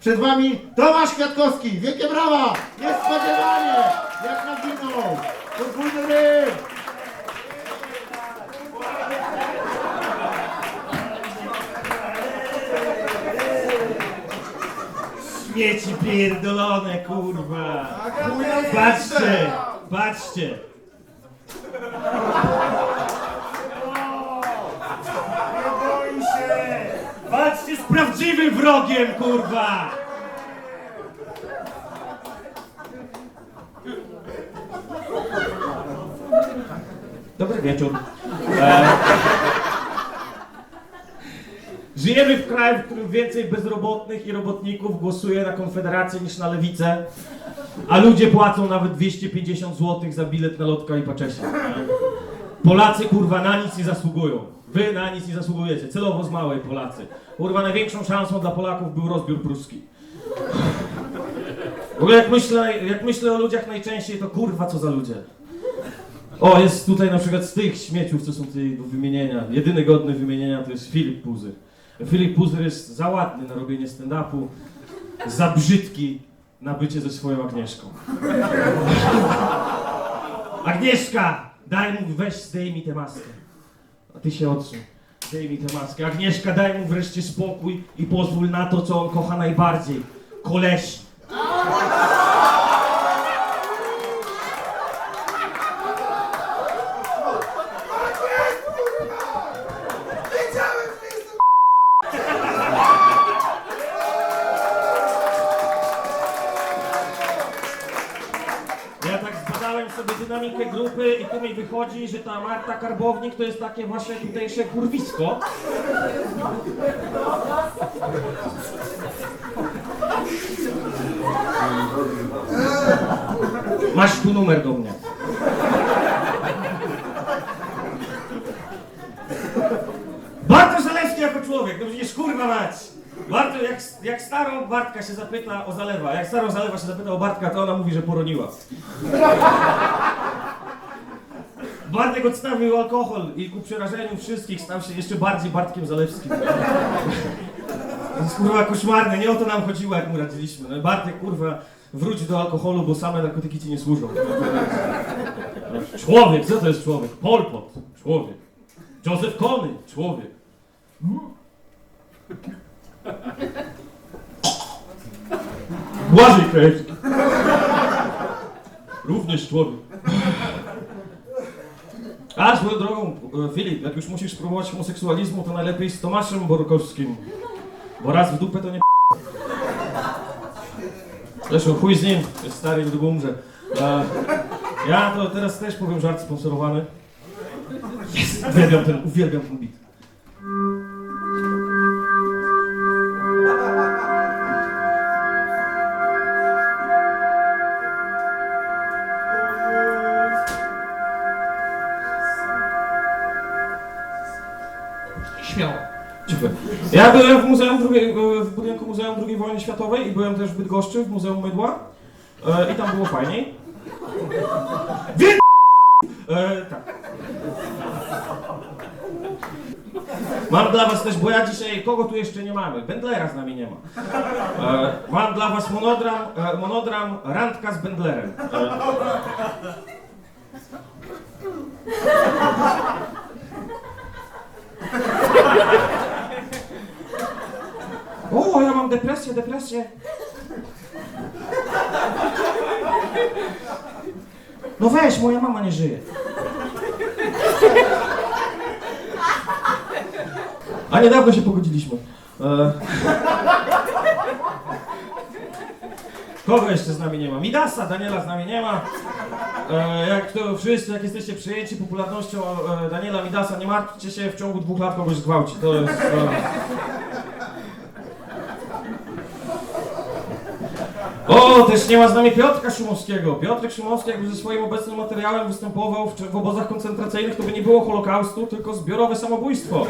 Przed wami Tomasz Kwiatkowski, wielkie brawa! Niespodziewanie! Jak naginął! Podwójny ryb! Śmieci pierdolone, kurwa! Patrzcie! Patrzcie! Nie boi się! Patrzcie z prawdziwym wrogiem, kurwa! Dobry wieczór. E... Żyjemy w kraju, w którym więcej bezrobotnych i robotników głosuje na Konfederację niż na Lewicę, a ludzie płacą nawet 250 zł za bilet na lotka i paczesia. Polacy kurwa na nic nie zasługują. Wy na nic nie zasługujecie. Celowo z małej Polacy. Kurwa największą szansą dla Polaków był rozbiór pruski. W ogóle jak myślę, jak myślę o ludziach najczęściej, to kurwa co za ludzie. O, jest tutaj na przykład z tych śmieciów, co są tutaj do wymienienia. Jedyny godny wymienienia to jest Filip Puzyr. Filip Puzyr jest za ładny na robienie stand-upu, za brzydki na bycie ze swoją Agnieszką. Agnieszka! Daj mu, weź, zdejmij tę maskę. A ty się odsuń. Zdejmij tę maskę. Agnieszka, daj mu wreszcie spokój i pozwól na to, co on kocha najbardziej. Kolesi. Wychodzi, że ta Marta Karbownik to jest takie wasze tutejsze kurwisko. Masz tu numer do mnie. Bartosz Zalewski jako człowiek, no przecież kurwa mać. Barto, jak, jak starą Bartka się zapyta o Zalewa, jak starą Zalewa się zapyta o Bartka, to ona mówi, że poroniła. Bartek odstawił alkohol i ku przerażeniu wszystkich stał się jeszcze bardziej Bartkiem Zalewskim. Jest kurwa koszmarne, nie o to nam chodziło, jak mu radziliśmy. No, Bartek, kurwa, wróć do alkoholu, bo same narkotyki ci nie służą. Człowiek, co to jest człowiek? Pol Pot, człowiek. Józef Kony, człowiek. Błażej Krajewski. Również człowiek. A swoją drogą, e, Filip, jak już musisz spróbować homoseksualizmu, to najlepiej z Tomaszem Borkowskim. Bo raz w dupę to nie Zresztą chuj z nim, jest stary i długo umrze. Ja to teraz też powiem żart sponsorowany. Jest! Uwielbiam ten, uwielbiam ten beat. Ja byłem w muzeum drugiej, w budynku Muzeum II Wojny Światowej i byłem też w Bydgoszczy, w Muzeum Mydła. E, I tam było fajniej. Wie... E, tak. Mam dla was też, bo ja dzisiaj, kogo tu jeszcze nie mamy? Bendlera z nami nie ma. E, mam dla was monodram, e, monodram Randka z Bendlerem. E, O, ja mam depresję, depresję. No weź, moja mama nie żyje. A niedawno się pogodziliśmy. E... Kogo jeszcze z nami nie ma? Midasa, Daniela z nami nie ma. E, jak to wszyscy, jak jesteście przejęci popularnością e, Daniela Midasa, nie martwcie się, w ciągu dwóch lat kogoś zgwałci. To jest... O, też nie ma z nami Piotrka Szumowskiego. Piotrek Szumowski jakby ze swoim obecnym materiałem występował w, w obozach koncentracyjnych, to by nie było Holokaustu, tylko zbiorowe samobójstwo.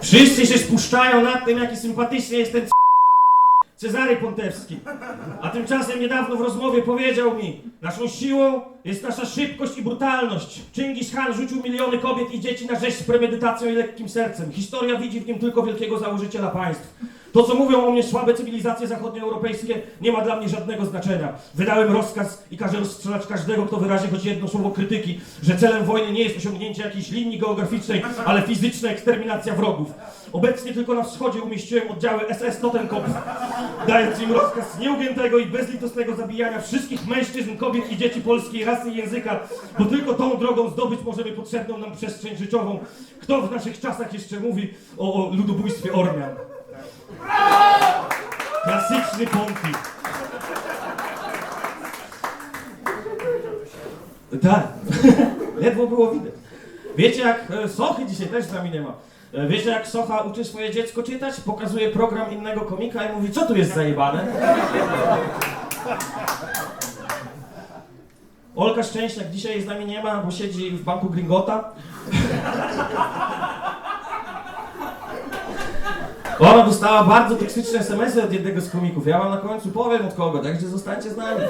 Wszyscy się spuszczają nad tym, jaki sympatyczny jest ten Cezary Pontewski. A tymczasem niedawno w rozmowie powiedział mi, naszą siłą jest nasza szybkość i brutalność. Chingis Khan rzucił miliony kobiet i dzieci na rzeź z premedytacją i lekkim sercem. Historia widzi w nim tylko wielkiego założyciela państw. To, co mówią o mnie słabe cywilizacje zachodnioeuropejskie, nie ma dla mnie żadnego znaczenia. Wydałem rozkaz i każę rozstrzelać każdego, kto wyrazi choć jedno słowo krytyki, że celem wojny nie jest osiągnięcie jakiejś linii geograficznej, ale fizyczna eksterminacja wrogów. Obecnie tylko na wschodzie umieściłem oddziały SS Totenkopf, dając im rozkaz nieugiętego i bezlitosnego zabijania wszystkich mężczyzn, kobiet i dzieci polskiej rasy i języka, bo tylko tą drogą zdobyć możemy potrzebną nam przestrzeń życiową. Kto w naszych czasach jeszcze mówi o, o ludobójstwie Ormian? Klasyczny pontyk. Tak. Ledwo było widać. Wiecie jak e, Sochy dzisiaj też z nami nie ma. E, Wiecie jak Socha uczy swoje dziecko czytać? Pokazuje program innego komika i mówi, co tu jest zajebane? Olka Szczęśniak dzisiaj z nami nie ma, bo siedzi w banku Gringota. Ona dostała bardzo toksyczne SMS-y od jednego z komików. Ja wam na końcu powiem od kogo, także zostańcie z nami.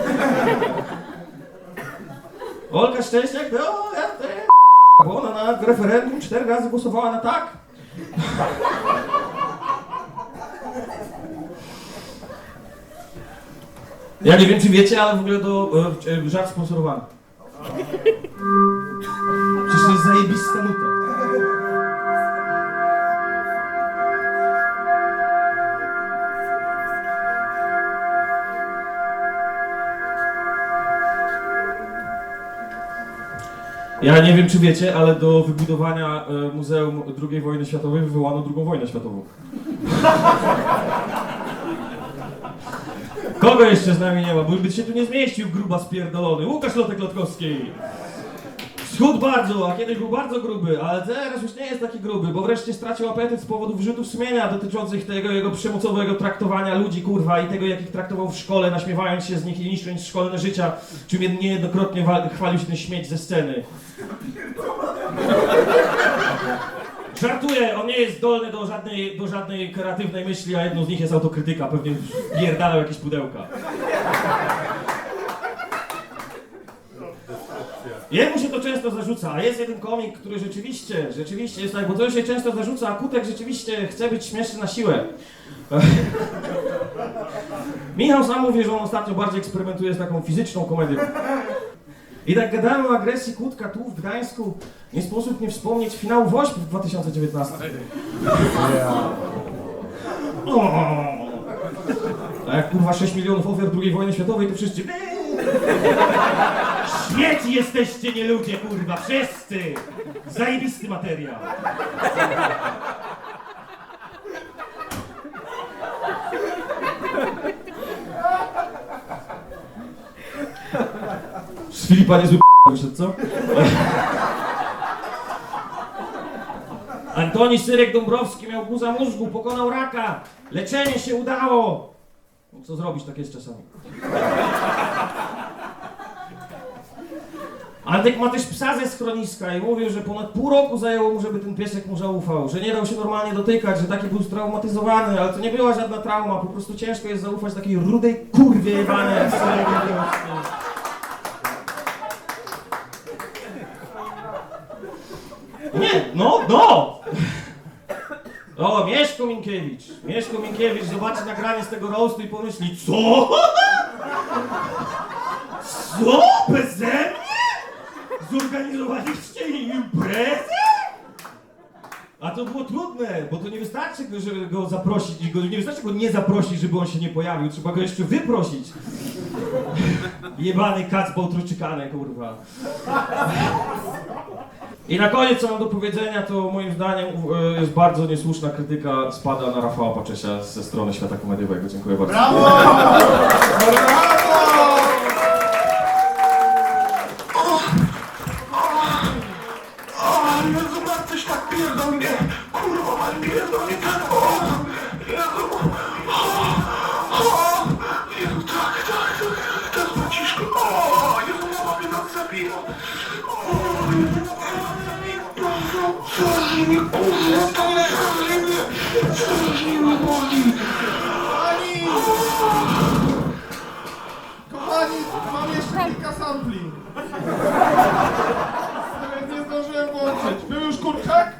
Olka Szczęśniak, no ja te... Bo ona na referendum cztery razy głosowała na tak. Ja nie wiem czy wiecie, ale w ogóle to e, e, żart sponsorowany. Przecież to jest zajebista nuta. Ja nie wiem, czy wiecie, ale do wybudowania e, Muzeum II wojny światowej wywołano II wojnę światową. Kogo jeszcze z nami nie ma? Bo by się tu nie zmieścił, gruba spierdolony. Łukasz Lotek-Lotkowski. Schudł bardzo, a kiedyś był bardzo gruby, ale teraz już nie jest taki gruby, bo wreszcie stracił apetyt z powodu wyrzutów sumienia dotyczących tego jego przemocowego traktowania ludzi, kurwa, i tego, jak ich traktował w szkole, naśmiewając się z nich i niszcząc szkolne życia, czym niejednokrotnie wa- chwalił się ten śmieć ze sceny. Żartuję, on nie jest zdolny do żadnej, do żadnej kreatywnej myśli, a jedną z nich jest autokrytyka, pewnie pierdalał jakieś pudełka. Jemu się to często zarzuca, a jest jeden komik, który rzeczywiście, rzeczywiście jest tak, bo to się często zarzuca, a Kutek rzeczywiście chce być śmieszny na siłę. Michał sam mówi, że on ostatnio bardziej eksperymentuje z taką fizyczną komedią. I tak gadałem o agresji Kutka tu w Gdańsku, nie sposób nie wspomnieć finału WOŚP w 2019. O! A jak kurwa 6 milionów ofiar II wojny światowej, to wszyscy... Śmieci jesteście, nie ludzie, kurwa, wszyscy! Zajebisty materiał. Filipa niezły wyszedł, co? Antoni Syrek-Dąbrowski miał guza mózgu, pokonał raka. Leczenie się udało. No, co zrobić, tak jest czasami. Antek ma też psa ze schroniska i mówił, że ponad pół roku zajęło mu, żeby ten piesek mu zaufał, że nie dał się normalnie dotykać, że taki był straumatyzowany, ale to nie była żadna trauma, po prostu ciężko jest zaufać takiej rudej kurwie jebanej jak Syrek-Dąbrowski. Nie, no, no! O, Mieszko Minkiewicz. Mieszko Minkiewicz zobaczy nagranie z tego roastu i pomyśli, co? Co? Beze mnie? Zorganizowaliście imprezę? A to było trudne, bo to nie wystarczy, żeby go zaprosić, nie wystarczy go nie zaprosić, żeby on się nie pojawił, trzeba go jeszcze wyprosić. Jebany kacbał truczykany, kurwa. I na koniec, co mam do powiedzenia, to moim zdaniem e, jest bardzo niesłuszna krytyka spada na Rafała Paczesia ze strony świata komediowego. Dziękuję bardzo. Brawo! Brawo! O, Jezu, Bartoś tak pierdol mnie! Kurwa, man pierdol mnie tak! O, Jezu! O, o, Jezu, tak, tak, tak, tak, braciszko! O, Jezu, mama mnie nas zabija! O, Jezu, Strażnie mnie, kurwa, mnie strażnie mnie! Strażnie mnie boli! Ani! Kochani, mam jeszcze kilka sampli. Których nie zdążyłem włączyć. Był już kurczak?